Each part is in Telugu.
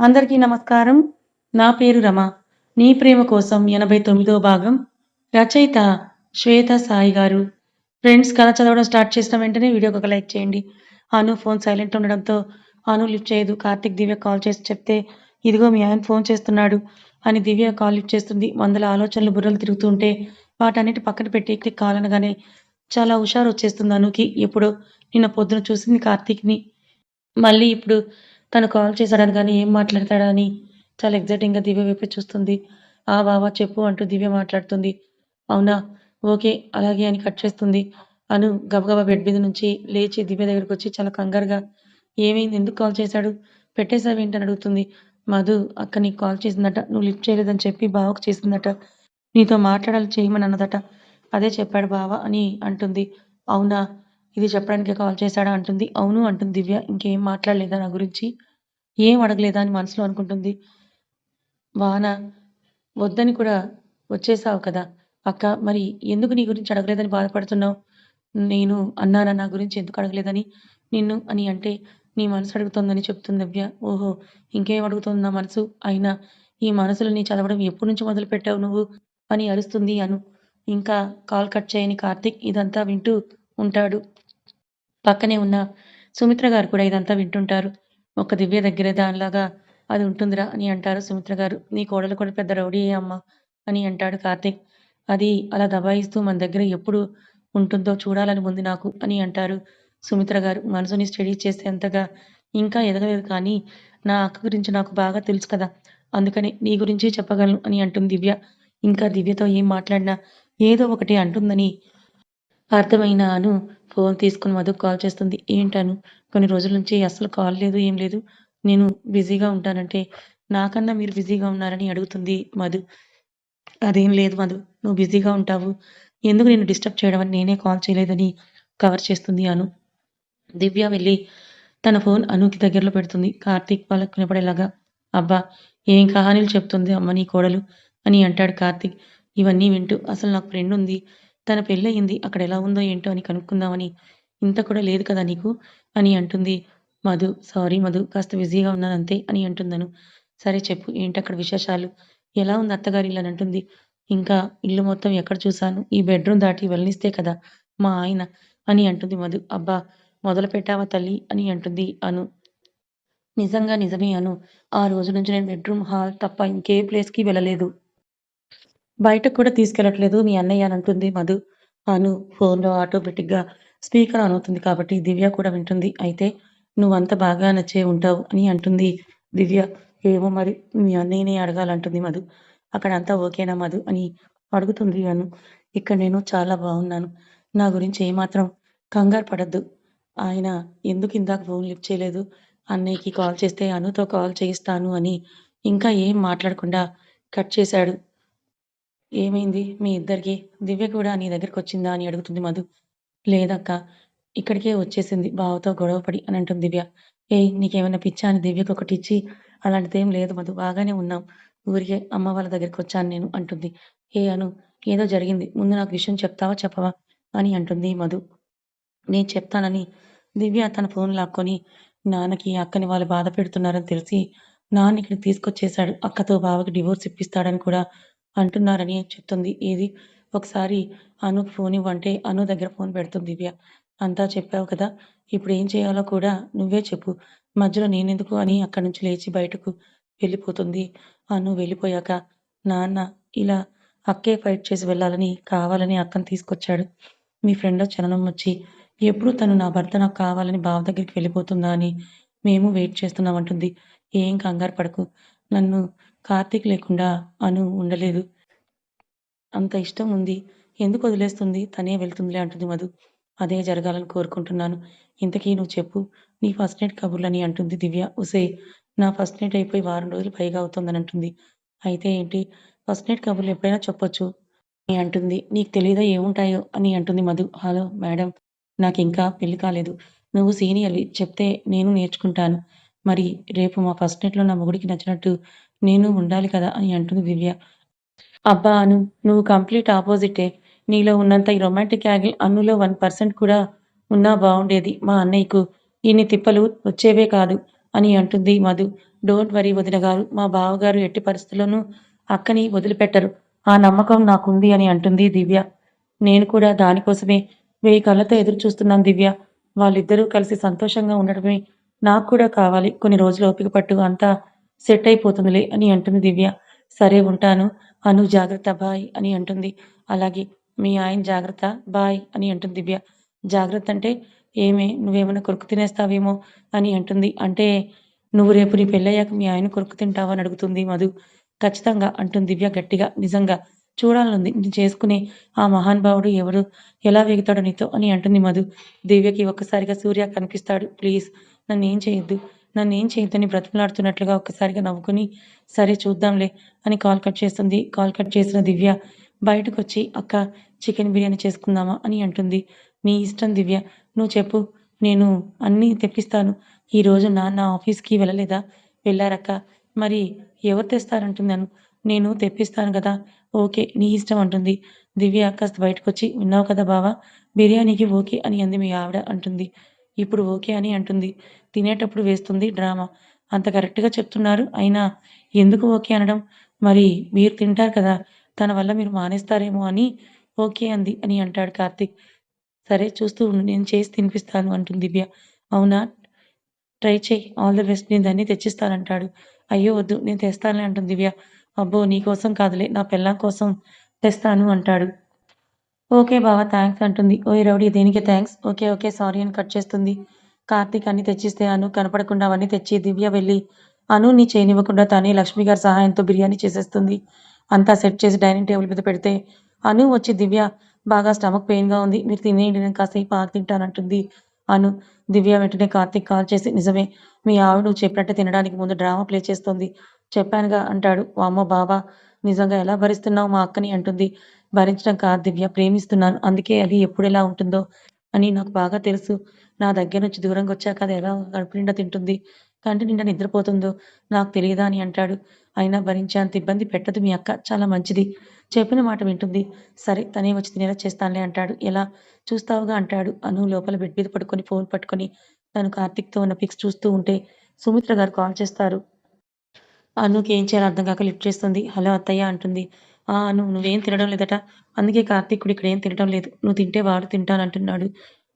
అందరికీ నమస్కారం. నా పేరు రమ. నీ ప్రేమ కోసం ఎనభై తొమ్మిదో భాగం రచయిత శ్వేత సాయి గారు. ఫ్రెండ్స్ కథ చదవడం స్టార్ట్ చేసిన వెంటనే వీడియోకి ఒక లైక్ చేయండి. అను ఫోన్ సైలెంట్ ఉండడంతో అను లిఫ్ట్ చేయదు. కార్తిక్ దివ్య కాల్ చేసి చెప్తే ఇదిగో మీ ఆయన ఫోన్ చేస్తున్నాడు అని దివ్య కాల్ లిఫ్ట్ చేస్తుంది. వందల ఆలోచనలు బుర్రలు తిరుగుతుంటే వాటన్నిటి పక్కన పెట్టి క్లిక్ కావాలనగానే చాలా హుషారు వచ్చేస్తుంది అనుకి. ఎప్పుడో నిన్న పొద్దున చూసింది కార్తీక్ని. మళ్ళీ ఇప్పుడు తను కాల్ చేశాడని కానీ ఏం మాట్లాడతాడా అని చాలా ఎగ్జైటింగ్గా దివ్య వైపు చూస్తుంది. ఆ బావా చెప్పు అంటూ దివ్య మాట్లాడుతుంది. అవునా? ఓకే అలాగే అని కట్ చేస్తుంది. అను గబగబా బెడ్ మీద నుంచి లేచి దివ్య దగ్గరికి వచ్చి చాలా కంగారుగా ఏమైంది? ఎందుకు కాల్ చేశాడు? పెట్టేశావు ఏంటని అడుగుతుంది. మధు అక్క నీకు కాల్ చేసిందట నువ్వు లిఫ్ట్ చేయలేదని చెప్పి బావకు చేసిందట. నీతో మాట్లాడాలి చేయమని అన్నదట. అదే చెప్పాడు బావ అని అంటుంది. అవునా? ఇది చెప్పడానికి కాల్ చేశాడా? అంటుంది. అవును అంటుంది దివ్య. ఇంకేం మాట్లాడలేదా నా గురించి? ఏం అడగలేదా అని మనసులో అనుకుంటుంది. వాన వద్దని కూడా వచ్చేసావు కదా. అక్క మరి ఎందుకు నీ గురించి అడగలేదని బాధపడుతున్నావు? నేను అన్నానా నా గురించి ఎందుకు అడగలేదని? నిన్ను అని అంటే నీ మనసు అడుగుతోందని చెప్తుంది అవ్య ఓహో ఇంకేం అడుగుతుంది నా మనసు? అయినా ఈ మనసులు నీ చదవడం ఎప్పటి నుంచి మొదలు పెట్టావు నువ్వు? అని అరుస్తుంది అను. ఇంకా కాల్ కట్ చేయని కార్తిక్ ఇదంతా వింటూ ఉంటాడు. పక్కనే ఉన్న సుమిత్ర గారు కూడా ఇదంతా వింటుంటారు. ఒక దివ్య దగ్గరే దానిలాగా అది ఉంటుందిరా అని అంటారు సుమిత్ర గారు. నీ కోడలు కూడా పెద్ద రౌడీ అమ్మ అని అంటాడు కార్తిక్. అది అలా దబాయిస్తూ మన దగ్గర ఎప్పుడు ఉంటుందో చూడాలని ఉంది నాకు అని అంటారు సుమిత్ర గారు. మనసుని స్టడీ చేసేంతగా ఇంకా ఎదగలేదు కానీ నా అక్క గురించి నాకు బాగా తెలుసు కదా. అందుకని నీ గురించి చెప్పగలను అని అంటుంది దివ్య. ఇంకా దివ్యతో ఏం మాట్లాడినా ఏదో ఒకటి అంటుందని అర్థమైన అను ఫోన్ తీసుకుని మధు కాల్ చేస్తుంది. ఏంటను? కొన్ని రోజుల నుంచి అసలు కాల్ లేదు ఏం లేదు. నేను బిజీగా ఉంటానంటే నాకన్నా మీరు బిజీగా ఉన్నారని అడుగుతుంది మధు. అదేం లేదు మధు నువ్వు బిజీగా ఉంటావు. ఎందుకు నేను డిస్టర్బ్ చేయడం అని నేనే కాల్ చేయలేదని కవర్ చేస్తుంది అను. దివ్య వెళ్ళి తన ఫోన్ అనుకి దగ్గరలో పెడుతుంది. కార్తీక్ వాళ్ళకు వినపడేలాగా అబ్బా ఏం కహానీలు చెప్తుంది అమ్మ నీ కోడలు అని అంటాడు కార్తీక్. ఇవన్నీ వింటూ అసలు నాకు ఫ్రెండ్ ఉంది. తన పెళ్ళయింది. అక్కడ ఎలా ఉందో ఏంటో అని కనుక్కుందామని ఇంత కూడా లేదు కదా నీకు? అని అంటుంది. మధు సారీ మధు కాస్త బిజీగా ఉన్నాను అంతే అని అంటుందను. సరే చెప్పు ఏంటి అక్కడ విశేషాలు? ఎలా ఉంది అత్తగారి ఇల్లు అని అంటుంది. ఇంకా ఇల్లు మొత్తం ఎక్కడ చూశాను? ఈ బెడ్రూమ్ దాటి వెళ్ళనిస్తే కదా మా ఆయన అని అంటుంది మధు. అబ్బా మొదలు పెట్టావా తల్లి? అని అంటుంది అను. నిజంగా నిజమే అను. ఆ రోజు నుంచి నేను బెడ్రూమ్ హాల్ తప్ప ఇంకే ప్లేస్కి వెళ్ళలేదు. బయటకు కూడా తీసుకెళ్ళట్లేదు మీ అన్నయ్య అని అంటుంది మధు. అను ఫోన్లో ఆటోమేటిక్గా స్పీకర్ ఆన్ అవుతుంది కాబట్టి దివ్య కూడా వింటుంది. అయితే నువ్వంత బాగా నచ్చే ఉంటావు అని అంటుంది దివ్య. ఏమో మరి మీ అన్నయ్యనే అడగాలంటుంది మధు. అక్కడ అంతా ఓకేనా మధు? అని అడుగుతుంది అను. ఇక్కడ నేను చాలా బాగున్నాను. నా గురించి ఏమాత్రం కంగారు పడద్దు. ఆయన ఎందుకు ఇందాక ఫోన్ లిఫ్ట్ చేయలేదు? అన్నయ్యకి కాల్ చేస్తే అనుతో కాల్ చేయిస్తాను అని ఇంకా ఏం మాట్లాడకుండా కట్ చేశాడు. ఏమైంది? మీ ఇద్దరికి దివ్య కూడా నీ దగ్గరికి వచ్చిందా అని అడుగుతుంది మధు. లేదక్క ఇక్కడికే వచ్చేసింది. బావతో గొడవపడి అని అంటుంది దివ్య. ఏయ్! నీకేమైనా పిచ్చా అని దివ్యకు ఒకటి ఇచ్చి అలాంటిదేం లేదు మధు బాగానే ఉన్నాం. ఊరికే అమ్మ వాళ్ళ దగ్గరికి వచ్చాను నేను అంటుంది. ఏ అను ఏదో జరిగింది. ముందు నాకు విషయం చెప్తావా చెప్పవా అని అంటుంది మధు. నేను చెప్తానని దివ్య తన ఫోన్ లాక్కొని నాన్నకి అక్కని వాళ్ళు బాధ పెడుతున్నారని తెలిసి నాన్న ఇక్కడికి తీసుకొచ్చేశాడు. అక్కతో బావకి డివోర్స్ ఇప్పిస్తాడని కూడా అంటున్నారని చెప్తుంది. ఏది? ఒకసారి అను ఫోన్ ఇవ్వంటే అను దగ్గర ఫోన్ పెడుతుంది దివ్య. అంతా చెప్పావు కదా ఇప్పుడు ఏం చేయాలో కూడా నువ్వే చెప్పు. మధ్యలో నేనెందుకు అని అక్కడి నుంచి లేచి బయటకు వెళ్ళిపోతుంది. అను వెళ్ళిపోయాక నాన్న ఇలా అక్కే ఫైట్ చేసి వెళ్ళాలని కావాలని అక్కను తీసుకొచ్చాడు. మీ ఫ్రెండ్ చలనం వచ్చి ఎప్పుడు తను నా భర్త నాకు కావాలని బావ దగ్గరికి వెళ్ళిపోతుందా అని మేము వెయిట్ చేస్తున్నామంటుంది ఏం కంగారు పడకు నన్ను కార్తీక్ లేకుండా అను ఉండలేదు. అంత ఇష్టం ఉంది. ఎందుకు వదిలేస్తుంది? తనే వెళ్తుందిలే అంటుంది మధు. అదే జరగాలని కోరుకుంటున్నాను. ఇంతకీ నువ్వు చెప్పు. నీ ఫస్ట్ నైట్ కబుర్లని అంటుంది దివ్య. ఉసే నా ఫస్ట్ నైట్ అయిపోయి వారం రోజులు పైగా అవుతుందని అంటుంది. అయితే ఏంటి? ఫస్ట్ నైట్ కబుర్లు ఎప్పుడైనా చెప్పొచ్చు? అని అంటుంది. నీకు తెలియదా ఏముంటాయో అని అంటుంది మధు. Hello madam. నాకు ఇంకా పెళ్ళి కాలేదు. నువ్వు సీనియర్వి. చెప్తే నేను నేర్చుకుంటాను. మరి రేపు మా ఫస్ట్ నైట్లో నా మొగుడికి నచ్చినట్టు నేను ఉండాలి కదా అని అంటుంది దివ్య. అబ్బా అను నువ్వు కంప్లీట్ ఆపోజిటే. నీలో ఉన్నంత ఈ రొమాంటిక్ యాంగిల్ అన్నులో వన్ పర్సెంట్ కూడా ఉన్నా బాగుండేది మా అన్నయ్యకు ఇన్ని తిప్పలు వచ్చేవే కాదు అని అంటుంది మధు. డోంట్ వరీ వదిన గారు మా బావగారు ఎట్టి పరిస్థితుల్లోనూ అక్కని వదిలిపెట్టరు. ఆ నమ్మకం నాకుంది అని అంటుంది దివ్య. నేను కూడా దానికోసమే వెయ్యి కళ్ళతో ఎదురు చూస్తున్నాను దివ్య. వాళ్ళిద్దరూ కలిసి సంతోషంగా ఉండడమే నాకు కూడా కావాలి. కొన్ని రోజులు ఓపిక పట్టు అంతా సెట్ అయిపోతుందిలే అని అంటుంది దివ్య. సరే ఉంటాను అను జాగ్రత్త బాయ్ అని అంటుంది. అలాగే మీ ఆయన జాగ్రత్త. బాయ్ అని అంటుంది దివ్య. జాగ్రత్త అంటే ఏమే? నువ్వేమైనా కొరుకు తినేస్తావేమో అని అంటుంది. అంటే నువ్వు రేపు నీ పెళ్ళయ్యాక మీ ఆయన కొరుకు తింటావా అని అడుగుతుంది మధు. ఖచ్చితంగా అంటుంది దివ్య గట్టిగా. నిజంగా చూడాలనుంది. నేను చేసుకునే ఆ మహానుభావుడు ఎవరు? ఎలా వేగుతాడు నీతో అని అంటుంది మధు. దివ్యకి ఒక్కసారిగా సూర్య కనిపిస్తాడు. ప్లీజ్ నన్ను ఏం చేయొద్దు. నన్ను ఏం చేయొద్దని బ్రతిమలాడుతున్నట్లుగా ఒక్కసారిగా నవ్వుకుని సరే చూద్దాంలే అని కాల్ కట్ చేస్తుంది. కాల్ కట్ చేసిన దివ్య బయటకు వచ్చి అక్క చికెన్ బిర్యానీ చేసుకుందామా? అని అంటుంది. నీ ఇష్టం దివ్య. నువ్వు చెప్పు. నేను అన్నీ తెప్పిస్తాను. ఈరోజు నాన్న ఆఫీస్కి వెళ్ళలేదా? వెళ్ళారక్క. మరి ఎవరు తెస్తారంటున్నాను నేను తెప్పిస్తాను కదా. ఓకే నీ ఇష్టం అంటుంది. దివ్య కాస్త బయటకు వచ్చి విన్నావు కదా బావా? బిర్యానీకి ఓకే అని అంది మీ ఆవిడ అంటుంది. ఇప్పుడు ఓకే అని అంటుంది. తినేటప్పుడు వేస్తుంది డ్రామా. అంత కరెక్ట్గా చెప్తున్నారు. అయినా ఎందుకు ఓకే అనడం? మరి మీరు తింటారు కదా. తన వల్ల మీరు మానేస్తారేమో అని ఓకే అంది అని అంటాడు కార్తీక్. సరే చూస్తూ ఉండు నేను చేసి తినిపిస్తాను అంటుంది దివ్య. అవునా? ట్రై చేయి ఆల్ ది బెస్ట్ నేను దాన్ని తెచ్చిస్తానంటాడు. అయ్యో వద్దు నేను తెస్తానులే అంటుంది దివ్య. అబ్బో నీ కోసం కాదులే నా పిల్లం కోసం తెస్తాను అంటాడు. ఓకే బావా థ్యాంక్స్ అంటుంది. ఓయ్ రౌడీ దేనికి థ్యాంక్స్ ఓకే ఓకే సారీ అని కట్ చేస్తుంది. కార్తీక్ అన్ని తెచ్చిస్తే అను కనపడకుండా అవన్నీ తెచ్చి దివ్య వెళ్ళి అను నీ చేయనివ్వకుండా తానే లక్ష్మి గారి సహాయంతో బిర్యానీ చేసేస్తుంది. అంతా సెట్ చేసి డైనింగ్ టేబుల్ మీద పెడితే అను వచ్చి దివ్య బాగా స్టమక్ పెయిన్గా ఉంది మీరు తినేయండి నేను కాసేపు ఆగి తింటానంటుంది. అను దివ్య వెంటనే కార్తీక్ కాల్ చేసి నిజమే మీ ఆవిడ చెప్పినట్టు తినడానికి ముందు డ్రామా ప్లే చేస్తుంది. చెప్పానుగా అంటాడు. వామ్మో బాబా నిజంగా ఎలా భరిస్తున్నావు మా అక్కని? అంటుంది. భరించడం కాదు దివ్య ప్రేమిస్తున్నాను అందుకే అది ఎప్పుడు ఎలా ఉంటుందో అని నాకు బాగా తెలుసు. నా దగ్గర నుంచి దూరంగా వచ్చాక అది ఎలా కడుపు నిండా తింటుంది కంటి నిండా నిద్రపోతుందో నాకు తెలియదా? అని అంటాడు. అయినా భరించేంత ఇబ్బంది పెట్టదు మీ అక్క. చాలా మంచిది. చెప్పిన మాట వింటుంది. సరే తనే వచ్చి తినేలా చేస్తానులే అంటాడు. ఎలా? చూస్తావుగా అంటాడు. అను లోపల బెడ్ మీద పడుకొని ఫోన్ పట్టుకొని తను కార్తిక్తో ఉన్న పిక్స్ చూస్తూ ఉంటే సుమిత్ర గారు కాల్ చేస్తారు. అనుకి ఏం చేయాలో అర్థం కాక లిఫ్ట్ చేస్తుంది. హలో అత్తయ్య అంటుంది. ఆ అను నువ్వేం తినడం లేదట. అందుకే కార్తీకుడు ఇక్కడ ఏం తినడం లేదు. నువ్వు తింటే వాడు తింటానంటున్నాడు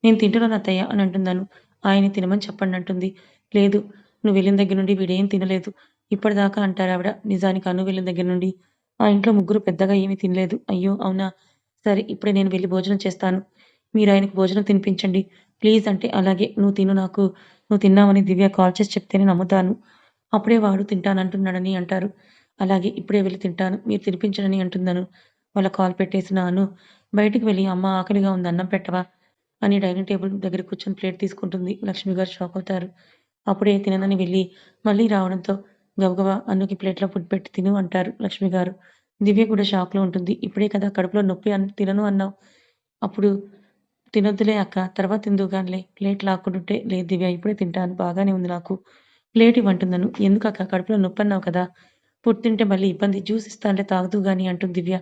నేను తింటున్నాను అత్తయ్య అని అంటున్నాను ఆయన తినమని చెప్పండి అంటుంది. లేదు నువ్వు వెళ్ళిన దగ్గర నుండి వీడేం తినలేదు. ఇప్పటిదాకా అంటారు ఆవిడ నిజానికి అను వెళ్ళిన దగ్గర నుండి. ఆ ఇంట్లో ముగ్గురు పెద్దగా ఏమీ తినలేదు. అయ్యో అవునా? సరే ఇప్పుడే నేను వెళ్ళి భోజనం చేస్తాను. మీరు ఆయనకు భోజనం తినిపించండి. ప్లీజ్ అంటే అలాగే నువ్వు తిను నాకు. నువ్వు తిన్నావని దివ్య కాల్ చేసి చెప్తేనే నమ్ముతాను. అప్పుడే వాడు తింటానంటున్నాడని అంటారు. అలాగే ఇప్పుడే వెళ్ళి తింటాను. మీరు తినిపించడని అంటున్నాను. వాళ్ళ కాల్ పెట్టేసిన అను బయటికి వెళ్ళి అమ్మ ఆకలిగా ఉంది అన్నం పెట్టవా? అని డైనింగ్ టేబుల్ దగ్గర కూర్చొని ప్లేట్ తీసుకుంటుంది. లక్ష్మి గారు షాక్ అవుతారు. అప్పుడే తిననని వెళ్ళి మళ్ళీ రావడంతో గబగబా అన్నకి ప్లేట్లో ఫుడ్ పెట్టి తిను అంటారు లక్ష్మి గారు. దివ్య కూడా షాక్లో ఉంటుంది. ఇప్పుడే కదా కడుపులో నొప్పి అన్ తినను అన్నావు. అప్పుడు తినొద్దులే అక్క తర్వాత తిందువు కానిలే ప్లేట్ లాక్కుంటుంటే లేదు దివ్య ఇప్పుడే తింటాను. బాగానే ఉంది నాకు. ప్లేట్ ఇవ్వంటున్నాను. ఎందుకు అక్క? కడుపులో నొప్పి అన్నావు కదా. ఫుడ్ తింటే మళ్ళీ ఇబ్బంది. జ్యూస్ ఇస్తానులే తాగుతూ గాని అంటుంది దివ్య.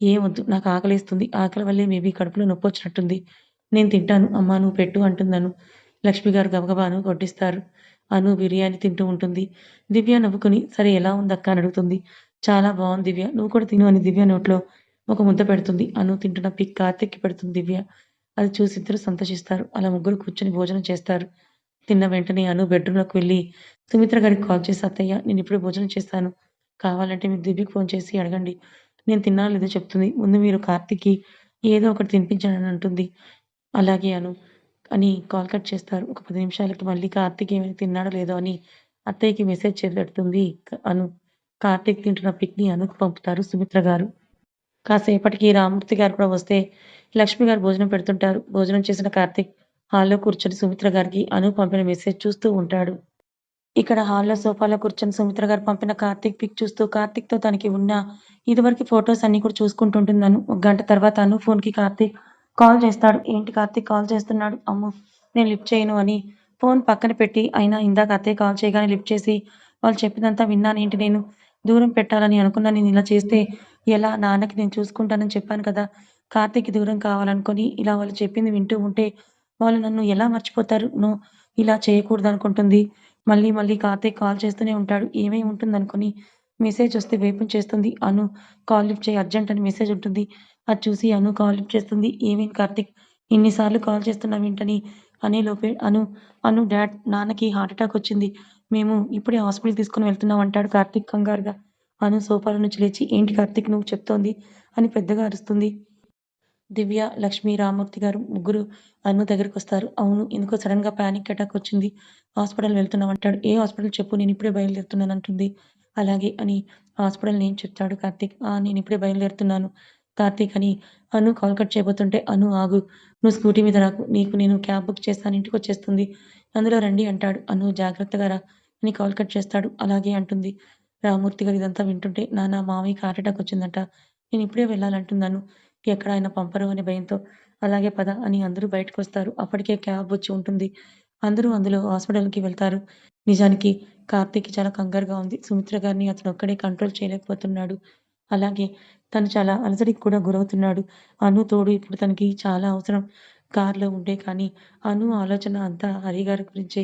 ఏమొద్దు నాకు ఆకలిస్తుంది. ఆకలి వల్లే మేబీ కడుపులో నొప్పి వచ్చినట్టుంది. నేను తింటాను. అమ్మా నువ్వు పెట్టు అంటున్నాను. లక్ష్మి గారు గబగబాను కొట్టిస్తారు అను బిర్యానీ తింటూ ఉంటుంది. దివ్య నవ్వుకుని సరే ఎలా ఉందక్క? అని అడుగుతుంది. చాలా బాగుంది దివ్య నువ్వు కూడా తిను అని దివ్య నోట్లో ఒక ముద్ద పెడుతుంది. అను తింటున్న పిక్ కార్తిక్కి పెడుతుంది దివ్య. అది చూసి ఇద్దరు సంతోషిస్తారు. అలా ముగ్గురు కూర్చొని భోజనం చేస్తారు. తిన్న వెంటనే అను బెడ్రూమ్లోకి వెళ్ళి సుమిత్ర గారికి కాల్ చేసి అత్తయ్య నేను ఇప్పుడు భోజనం చేస్తాను. కావాలంటే మీరు దివ్యకి ఫోన్ చేసి అడగండి. నేను తిన్నా లేదో చెప్తుంది. ముందు మీరు కార్తిక్కి ఏదో ఒకటి తినిపించానని అంటుంది. అలాగే అను అని కాల్ కట్ చేస్తారు. ఒక పది నిమిషాలకి మళ్ళీ కార్తీక్ ఏమైనా తిన్నాడో లేదో అని అత్తయ్యకి మెసేజ్ చేపెడుతుంది అను కార్తిక్ తింటున్న పిక్ని అనుకు పంపుతారు సుమిత్ర గారు. కాసేపటికి రామూర్తి గారు కూడా వస్తే లక్ష్మి గారు భోజనం పెడుతుంటారు. భోజనం చేసిన కార్తీక్ హాల్లో కూర్చొని సుమిత్ర గారికి అను పంపిన మెసేజ్ చూస్తూ ఉంటాడు. ఇక్కడ హాల్లో సోఫాలో కూర్చొని సుమిత్ర గారు పంపిన కార్తీక్ పిక్ చూస్తూ కార్తీక్తో తనకి ఉన్న ఇదివరకు ఫొటోస్ అన్ని కూడా చూసుకుంటుంటున్నాను ఒక గంట తర్వాత అను ఫోన్కి కార్తిక్ కాల్ చేస్తాడు. ఏంటి కార్తిక్ కాల్ చేస్తున్నాడు. అమ్మో నేను లిఫ్ట్ చేయను అని ఫోన్ పక్కన పెట్టి అయినా ఇందాక అత్తయ్య కాల్ చేయగానే లిఫ్ట్ చేసి వాళ్ళు చెప్పినంతా విన్నాను. ఏంటి నేను దూరం పెట్టాలని అనుకున్నా. నేను ఇలా చేస్తే ఎలా? నాన్నకి నేను చూసుకుంటానని చెప్పాను కదా. కార్తీక్కి దూరం కావాలనుకొని ఇలా వాళ్ళు చెప్పింది వింటూ ఉంటే వాళ్ళు నన్ను ఎలా మర్చిపోతారు? నో ఇలా చేయకూడదు అనుకుంటుంది. మళ్ళీ మళ్ళీ కార్తీక్ కాల్ చేస్తూనే ఉంటాడు. ఏమై ఉంటుందనుకుని మెసేజ్ వస్తే వేపం చేస్తుంది. అను కాల్ లిఫ్ట్ చేయి అర్జెంట్ అని మెసేజ్ ఉంటుంది. అది చూసి అను కాల్ లిఫ్ట్ చేస్తుంది. ఏమైంది కార్తీక్ కాల్ చేస్తున్నా వింటని అనే లోపే అను అను డాడ్ నాన్నకి హార్ట్ అటాక్ వచ్చింది. మేము ఇప్పుడే హాస్పిటల్ తీసుకొని వెళ్తున్నాం అంటాడు కార్తీక్ కంగారుగా. అను సోఫాలో నుంచి లేచి ఏంటి కార్తీక్ నువ్వు చెప్తోంది అని పెద్దగా అరుస్తుంది. దివ్య, లక్ష్మి, రామూర్తి గారు ముగ్గురు అను దగ్గరకొస్తారు. అవును ఎందుకో సడన్‌గా పానిక్ అటాక్ వచ్చింది. హాస్పిటల్ వెళ్తున్నాం అంటాడు. ఏ హాస్పిటల్ చెప్పు నేను ఇప్పుడే బయలుదేరుతున్నాను అంటుంది. అలాగే అని హాస్పిటల్ నేను చెప్తాడు కార్తీక్. నేను ఇప్పుడే బయలుదేరుతున్నాను కార్తీక్ అని అను కాల్ కట్ చేయబోతుంటే అను ఆగు నువ్వు స్కూటీ మీద రాకు నీకు నేను క్యాబ్ బుక్ చేస్తాను ఇంటికి వచ్చేస్తుంది అందులో రండి అంటాడు. అను జాగ్రత్తగా రా అని కాల్ కట్ చేస్తాడు. అలాగే అంటుంది. రామూర్తి గారు ఇదంతా వింటుంటే నాన్న మామయ్యకి హార్ట్ అటాక్ వచ్చిందంట. నేను ఇప్పుడే వెళ్ళాలంటున్నాను. ఎక్కడ ఆయన పంపరు అనే భయంతో అలాగే పద అని అందరూ బయటకు వస్తారు అప్పటికే క్యాబ్ వచ్చి ఉంటుంది. అందరూ అందులో హాస్పిటల్‌కి వెళ్తారు. నిజానికి కార్తీక్ చాలా కంగారుగా ఉంది. సుమిత్ర గారిని అతను ఒక్కడే కంట్రోల్ చేయలేకపోతున్నాడు. అలాగే తను చాలా అలసడికి కూడా గురవుతున్నాడు. అను తోడు ఇప్పుడు తనకి చాలా అవసరం. కారులో ఉంటే కానీ అను ఆలోచన అంతా హరి గారి గురించే.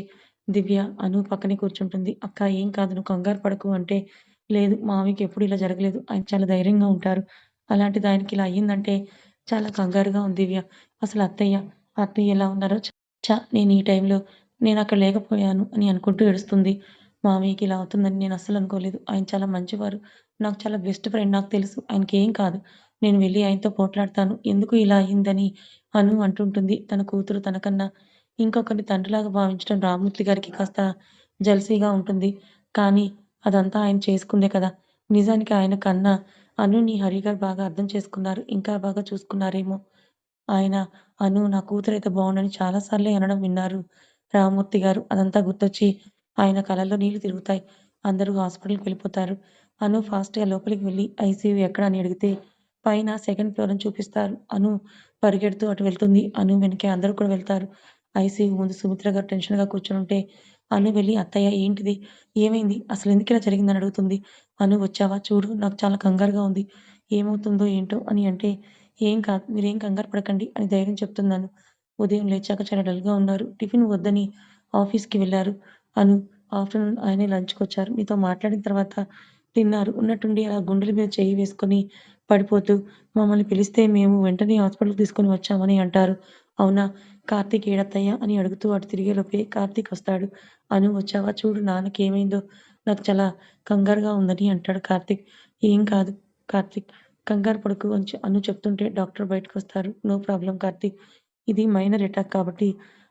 దివ్య అను పక్కనే కూర్చుంటుంది. అక్క ఏం కాదు నువ్వు కంగారు పడకు అంటే లేదు మావయ్యకి ఎప్పుడు ఇలా జరగలేదు. ఆయన చాలా ధైర్యంగా ఉంటారు. అలాంటిది ఆయనకి ఇలా అయ్యిందంటే చాలా కంగారుగా ఉంది దివ్య. అసలు అత్తయ్య, అత్తయ్య ఎలా ఉన్నారో చా నేను ఈ టైంలో అక్కడ లేకపోయాను అని అనుకుంటూ ఏడుస్తుంది. మావయ్యకి ఇలా అవుతుందని నేను అస్సలు అనుకోలేదు. ఆయన చాలా మంచివారు. నాకు చాలా బెస్ట్ ఫ్రెండ్ నాకు తెలుసు. ఆయనకి ఏం కాదు. నేను వెళ్ళి ఆయనతో పోట్లాడతాను. ఎందుకు ఇలా అయిందని అను అంటుంటుంది. తన కూతురు తనకన్నా ఇంకొకరిని తండ్రిలాగా భావించడం రామూర్తి గారికి కాస్త జెలసీగా ఉంటుంది. కానీ అదంతా ఆయన చేసుకుందే కదా! నిజానికి ఆయన కన్నా అనుని హరి గారు బాగా అర్థం చేసుకున్నారు. ఇంకా బాగా చూసుకున్నారేమో! ఆయన అను నా కూతురు అయితే చాలా చాలాసార్లు అనడం విన్నారు రామూర్తి గారు. అదంతా గుర్తొచ్చి ఆయన కళ్ళల్లో నీళ్ళు తిరుగుతాయి. అందరూ హాస్పిటల్‌కి వెళ్ళిపోతారు. అను ఫాస్ట్‌గా లోపలికి వెళ్ళి ఐసీయూ ఎక్కడ అని అడిగితే పైన సెకండ్ ఫ్లోర్ అని చూపిస్తారు. అను పరిగెడుతూ అటు వెళ్తుంది. అను వెనకే అందరూ కూడా వెళ్తారు. ఐసీయూ ముందు సుమిత్ర గారు టెన్షన్‌గా కూర్చొనుంటే అను వెళ్ళి అత్తయ్య ఏంటిది? ఏమైంది? అసలు ఎందుకు ఇలా జరిగిందని అడుగుతుంది. అను వచ్చావా? చూడు నాకు చాలా కంగారుగా ఉంది. ఏమవుతుందో ఏంటో అని అంటే ఏం కాదు మీరేం కంగారు పడకండి అని ధైర్యం చెప్తున్నాను. ఉదయం లేచాక చాలా డల్‌గా ఉన్నారు. టిఫిన్ వద్దని ఆఫీస్‌కి వెళ్ళారు అను ఆఫ్టర్‌నూన్ ఆయనే లంచ్‌కొచ్చారు. మీతో మాట్లాడిన తర్వాత తిన్నారు. ఉన్నట్టుండి అలా గుండెల మీద చేయి వేసుకొని పడిపోతూ మమ్మల్ని పిలిస్తే మేము వెంటనే హాస్పిటల్‌కి తీసుకొని వచ్చామని అంటారు. అవునా! కార్తీక్ ఏడత్తయ్య అని అడుగుతూ అటు తిరిగేలోపే కార్తీక్ వస్తాడు. అను వచ్చావా? చూడు నాన్నకి ఏమైందో నాకు చాలా కంగారుగా ఉందని అంటాడు కార్తీక్. ఏం కాదు కార్తీక్ కంగారు పడుకు అని అను చెప్తుంటే డాక్టర్ బయటకు వస్తారు నో ప్రాబ్లం కార్తీక్. ఇది మైనర్ అటాక్ కాబట్టి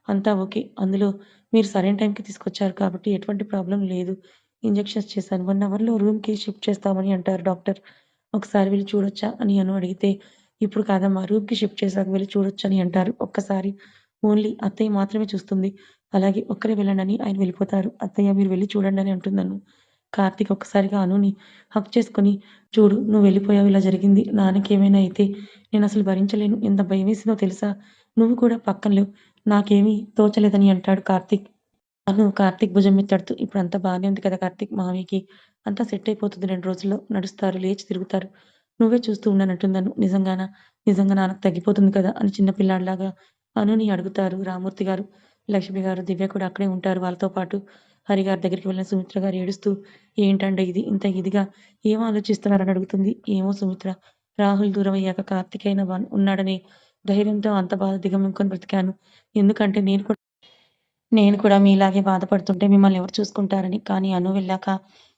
అంతా ఓకే. అందులో మీరు సరైన టైంకి తీసుకొచ్చారు కాబట్టి ఎటువంటి ప్రాబ్లం లేదు. ఇంజెక్షన్స్ చేశాను. వన్ అవర్‌లో రూమ్‌కి షిఫ్ట్ చేస్తామని అంటారు డాక్టర్. ఒకసారి వెళ్ళి చూడొచ్చా? అని అను అడిగితే ఇప్పుడు కాదమ్మా రూమ్‌కి షిఫ్ట్ చేశాక వెళ్ళి చూడొచ్చని అంటారు. ఒక్కసారి ఓన్లీ అత్తయ్య మాత్రమే చూస్తుంది. అలాగే ఒక్కరే వెళ్ళండని ఆయన వెళ్ళిపోతారు. అత్తయ్య మీరు వెళ్ళి చూడండి అని అంటుందను. కార్తీక్ ఒక్కసారిగా అనుని హక్ చేసుకొని చూడు నువ్వు వెళ్ళిపోయావు ఇలా జరిగింది. నాన్నకేమైనా అయితే నేను అసలు భరించలేను. ఎంత భయం వేసిందో తెలుసా? నువ్వు కూడా పక్కన లేవు. నాకేమీ తోచలేదని అంటాడు కార్తీక్. అను కార్తీక్ భుజం మీద తడుతూ ఇప్పుడంతా బాగానే ఉంది కదా కార్తీక్ మామయ్యకి అంతా సెట్ అయిపోతుంది రెండు రోజుల్లో. నడుస్తారు, లేచి తిరుగుతారు. నువ్వే చూస్తూ ఉన్నానంటున్నాను నిజంగానా? నిజంగా నాన్నకు తగ్గిపోతుంది కదా! అని చిన్న పిల్లాడిలాగా అనుని అడుగుతారు రామూర్తి గారు. లక్ష్మి గారు, దివ్య కూడా అక్కడే ఉంటారు వాళ్ళతో పాటు. హరి గారి దగ్గరికి వెళ్ళిన సుమిత్ర గారు ఏడుస్తూ ఏంటండి ఇది ఇంత ఇదిగా ఏం ఆలోచిస్తున్నారని అడుగుతుంది. ఏమో సుమిత్ర రాహుల్ దూరమయ్యాక కార్తీక్ అయిన ఉన్నాడని ధైర్యంతో అంత బాధ దిగమింకొని బ్రతికాను. ఎందుకంటే నేను కూడా నేను కూడా మీలాగే బాధపడుతుంటే మిమ్మల్ని ఎవరు చూసుకుంటారని. కానీ అను వెళ్ళాక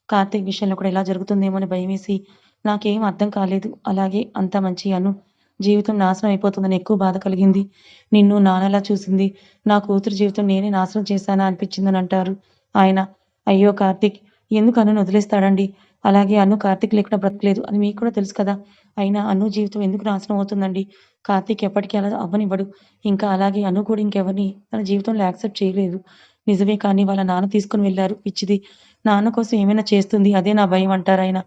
కార్తీక్ విషయంలో కూడా ఇలా జరుగుతుందేమో అని భయమేసి నాకేం అర్థం కాలేదు. అలాగే అంత మంచి అను జీవితం నాశనం అయిపోతుందని ఎక్కువ బాధ కలిగింది. నిన్ను నానలా చూసింది. నా కూతురు జీవితం నేనే నాశనం చేశానా అనిపించిందని అంటారు ఆయన. అయ్యో కార్తీక్ ఎందుకు అనును వదిలేస్తాడండి? అలాగే అను కార్తీక్ లేకుండా బ్రతకలేదు. అది మీకు కూడా తెలుసు కదా! అయినా అను జీవితం ఎందుకు నాశనం అవుతుందండి? కార్తీక్ ఎప్పటికీ అలా అవ్వనివ్వడు. ఇంకా అలాగే అను కూడా ఇంకెవరిని తన జీవితంలో యాక్సెప్ట్ చేయలేదు. నిజమే కానీ వాళ్ళ నాన్న తీసుకొని వెళ్ళారు పిచ్చిది. నాన్న కోసం ఏమైనా చేస్తుంది. అదే నా భయం అంటారు ఆయన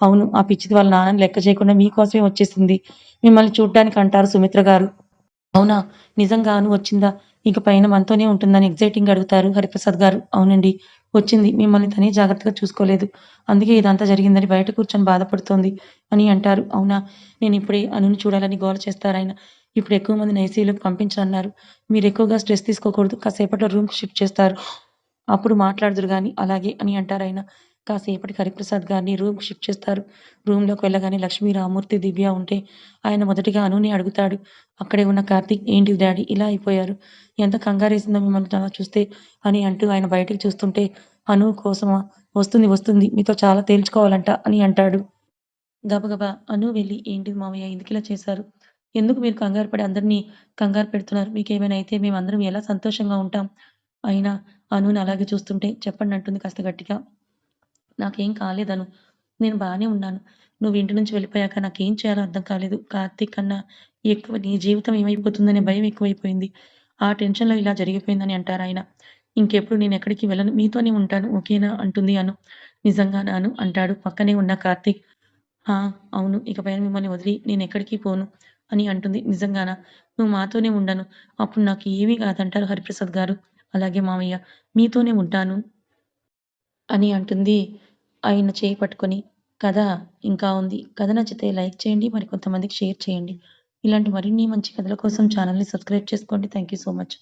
అవును ఆ పిచ్చిది వాళ్ళ నాన్నని లెక్క చేయకుండా మీకోసమే వచ్చేసింది. మిమ్మల్ని చూడ్డానికి అంటారు సుమిత్ర గారు. అవునా! నిజంగాను వచ్చిందా? ఇక పైన మనతోనే ఉంటుందని ఎగ్జైటింగ్ అడుగుతారు హరిప్రసాద్ గారు. అవునండి. వచ్చింది. మిమ్మల్ని తనే జాగ్రత్తగా చూసుకోలేదు. అందుకే ఇదంతా జరిగిందని బయట కూర్చొని బాధపడుతోంది అని అంటారు. అవునా! నేను ఇప్పుడే అనుని చూడాలని గోల చేస్తారాయన. ఇప్పుడు ఎక్కువ మందిని ఐసీయూలోకి పంపించనన్నారు. మీరెక్కువగా స్ట్రెస్ తీసుకోకూడదు. కాసేపట్లో రూమ్‌కి షిఫ్ట్ చేస్తారు. అప్పుడు మాట్లాడుదురు కానీ అలాగే అని అంటారాయన. కాసేపటికి హరిప్రసాద్ గారిని రూమ్‌కి షిఫ్ట్ చేస్తారు. రూమ్‌లోకి వెళ్ళగానే లక్ష్మి, రామూర్తి దివ్య ఉంటే ఆయన మొదటిగా అనుని అడుగుతాడు. అక్కడే ఉన్న కార్తీక్ ఏంటి డాడీ ఇలా అయిపోయారు? ఎంత కంగారేసిందో మిమ్మల్ని అలా చూస్తే అని అంటూ ఆయన బయటికి చూస్తుంటే అను కోసమా వస్తుంది వస్తుంది మీతో చాలా తేల్చుకోవాలంట అని అంటాడు. గబగబా అను వెళ్ళి ఏంటిది మావయ్య ఇలా చేశారు? ఎందుకు మీరు కంగారు పడి అందరినీ కంగారు పెడుతున్నారు? మీకేమైనా అయితే మేమందరం ఎలా సంతోషంగా ఉంటాం? అయినా అనుని అలాగే చూస్తుంటే చెప్పండి అంటుంది కాస్త గట్టిగా. నాకేం కాలేదను. నేను బాగానే ఉన్నాను. నువ్వు ఇంటి నుంచి వెళ్ళిపోయాక నాకేం చేయాలో అర్థం కాలేదు. కార్తీక్ కన్నా ఎక్కువ నీ జీవితం ఏమైపోతుందనే భయం ఎక్కువైపోయింది. ఆ టెన్షన్‌లో ఇలా జరిగిపోయిందని అంటారు ఆయన ఇంకెప్పుడు నేను ఎక్కడికి వెళ్ళను. మీతోనే ఉంటాను. ఓకేనా? అంటుంది అను. నిజంగా నాను అంటాడు పక్కనే ఉన్న కార్తీక్. హా అవును. ఇకపైన మిమ్మల్ని వదిలి నేను ఎక్కడికి పోను అని అంటుంది. నిజంగానా? నువ్వు మాతోనే ఉండను. అప్పుడు నాకు ఏమీ కాదంటారు హరిప్రసాద్ గారు. అలాగే మావయ్య. మీతోనే ఉంటాను. అని అంటుంది ఆయన చేయి పట్టుకొని. కథ ఇంకా ఉంది. కథ నచ్చితే లైక్ చేయండి. మరి కొంతమందికి షేర్ చేయండి. ఇలాంటి మరిన్ని మంచి కథల కోసం ఛానల్‌ని సబ్స్క్రైబ్ చేసుకోండి. Thank you so much.